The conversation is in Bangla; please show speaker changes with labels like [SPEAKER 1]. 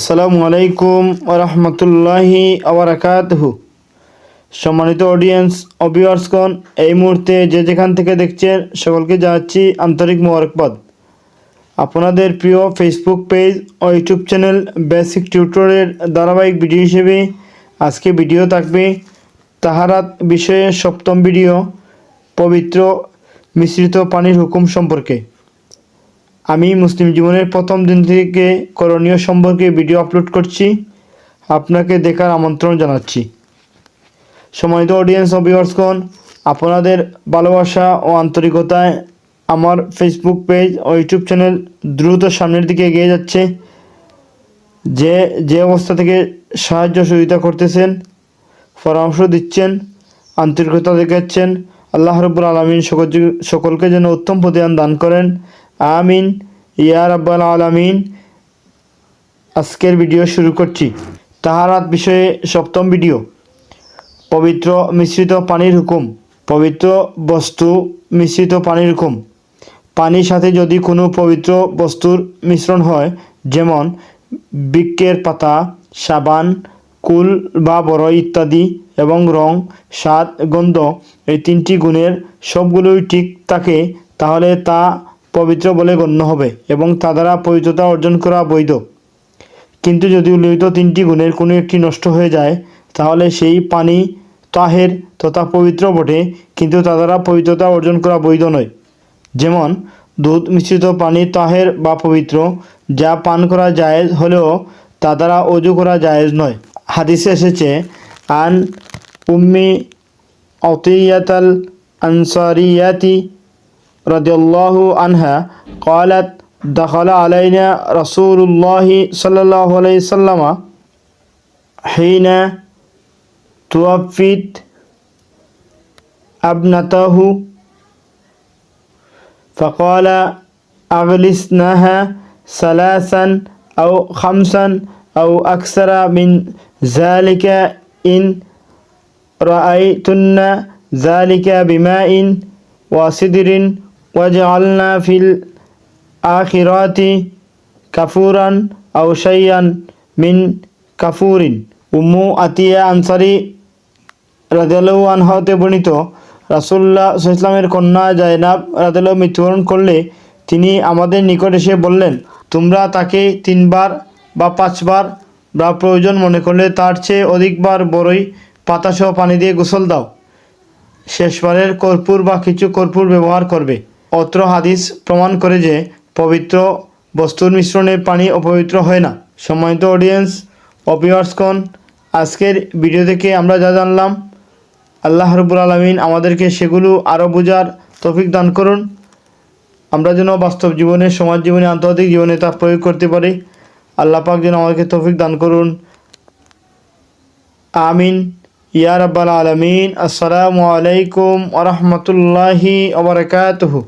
[SPEAKER 1] আসসালামু আলাইকুম রহমতুল্লাহি আবরাকাতহু সম্মানিত অডিয়েন্স অবিয়ার্সগণ এই মুহূর্তে যে যেখান থেকে দেখছেন, সকলকে জানাচ্ছি আন্তরিক মোবারকবাদ। আপনাদের প্রিয় ফেসবুক পেজ ও ইউটিউব চ্যানেল বেসিক টিউটোরিয়ালের ধারাবাহিক ভিডিও হিসেবে আজকে ভিডিও থাকবে তাহারাত বিষয়ে সপ্তম ভিডিও পবিত্র, মিশ্রিত পানির হুকুম সম্পর্কে। আমি মুসলিম জীবনের প্রথম দিন থেকে করণীয় সম্পর্কে ভিডিও আপলোড করছি। আপনাকে দেখার আমন্ত্রণ জানাচ্ছি। সম্মানিত অডিয়েন্স ও ভিউয়ার্সগণ আপনাদের ভালোবাসা ও আন্তরিকতায় আমার ফেসবুক পেজ ও ইউটিউব চ্যানেল দ্রুত সামনের দিকে এগিয়ে যাচ্ছে। যে যে অবস্থা থেকে সাহায্য সহযোগিতা করতেছেন, পরামর্শ দিচ্ছেন, আন্তরিকতা দেখাচ্ছেন, আল্লাহ রব্বুল আলমিন সকল সকলকে যেন উত্তম প্রতিদান দান করেন। আমিন। ইয়া রাব্বাল আলামিন। আজকের ভিডিও শুরু করছি। তাহারাত বিষয়ে সপ্তম ভিডিও। পবিত্র মিশ্রিত পানির হুকুম। পবিত্র বস্তু মিশ্রিত পানির হুকুম। পানির সাথে যদি কোনো পবিত্র বস্তুর মিশ্রণ হয়, যেমন বৃক্ষের পাতা, সাবান, কুল বা বড় ইত্যাদি এবং রং, স্বাদ, গন্ধ, এই তিনটি গুণের সবগুলোই ঠিক থাকে, তাহলে তা পবিত্র বলে গণ্য হবে এবং তা দ্বারা পবিত্রতা অর্জন করা বৈধ। কিন্তু যদি উল্লেখিত তিনটি গুণের কোনো একটি নষ্ট হয়ে যায়, তাহলে সেই পানি তাহের তথা পবিত্র বটে, কিন্তু তা দ্বারা পবিত্রতা অর্জন করা বৈধ নয়। যেমন, দুধ মিশ্রিত পানি তাহের বা পবিত্র, যা পান করা জায়েজ হলেও তা দ্বারা অজু করা জায়েজ নয়। হাদিসে এসেছে, আন উম্মি অতিয়াতাল আনসারিয়াতি رضي الله عنها قالت دخل علينا رسول الله صلى الله عليه وسلم حين توفيت ابنته. فقال أغلسناها ثلاثا أو خمسا أو أكثر من ذلك إن رأيتن ذلك بماء وصدر وجعلنا في الآخرات كفورا أو شيئا من كفور উম্মু আতিয়া আনসারি রাদিয়াল্লাহু আনহা হতে বর্ণিত রাসূলুল্লাহ ইসলামের কন্যা জায়নাব রাদিয়াল্লাহু মৃত্যুবরণ করলে তিনি আমাদের নিকট এসে বললেন তোমরা তাকে তিনবার বা পাঁচবার বা প্রয়োজন মনে করলে তার চেয়ে অধিকবার বড়ই পাতাসহ পানি দিয়ে গোসল দাও শেষবারের কর্পূর বা কিছু কর্পূর ব্যবহার করবে অত্র হাদিস প্রমাণ করে যে পবিত্র বস্তুর মিশ্রণে পানি অপবিত্র হয় না। সম্মানিত অডিয়েন্স অপিয়ার্সগণ আজকের ভিডিও থেকে আমরা যা জানলাম, আল্লাহ রবুল আলমিন আমাদেরকে সেগুলো আরও বোঝার তৌফিক দান করুন। আমরা যেন বাস্তব জীবনে, সমাজ জীবনে, আন্তর্জাতিক জীবনে তা প্রয়োগ করতে পারি। আল্লাহ পাক যেন আমাদেরকে তৌফিক দান করুন। আমিন। ইয়া রাব্বাল আলামিন। আসসালামু আলাইকুম ওয়া রাহমাতুল্লাহি ওয়া বারাকাতুহু।